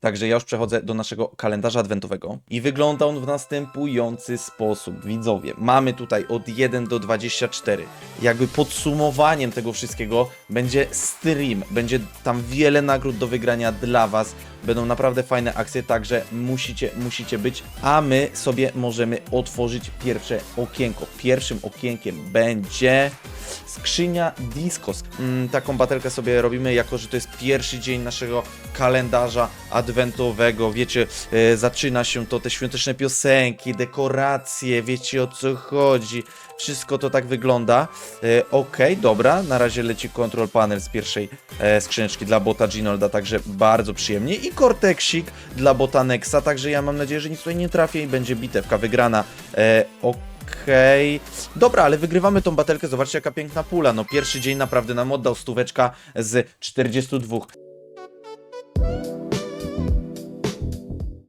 Także ja już przechodzę do naszego kalendarza adwentowego i wygląda on w następujący sposób. Widzowie, mamy tutaj od 1 do 24. Jakby podsumowaniem tego wszystkiego będzie stream. Będzie tam wiele nagród do wygrania dla Was. Będą naprawdę fajne akcje, także musicie, musicie być. A my sobie możemy otworzyć pierwsze okienko. Pierwszym okienkiem będzie skrzynia Discos. Mm, taką batelkę sobie robimy, jako że to jest pierwszy dzień naszego kalendarza adwentowego. Wiecie, e, zaczyna się to, te świąteczne piosenki, dekoracje, wiecie o co chodzi. Wszystko to tak wygląda. E, Okej, dobra, na razie leci control panel z pierwszej e, skrzyneczki dla bota Ginolda, także bardzo przyjemnie. I Cortexik dla bota Nexa, także ja mam nadzieję, że nic tutaj nie trafię i będzie bitewka wygrana. E, Okej. Dobra, ale wygrywamy tą batelkę. Zobaczcie, jaka piękna pula. No, pierwszy dzień naprawdę nam oddał stóweczka z 42.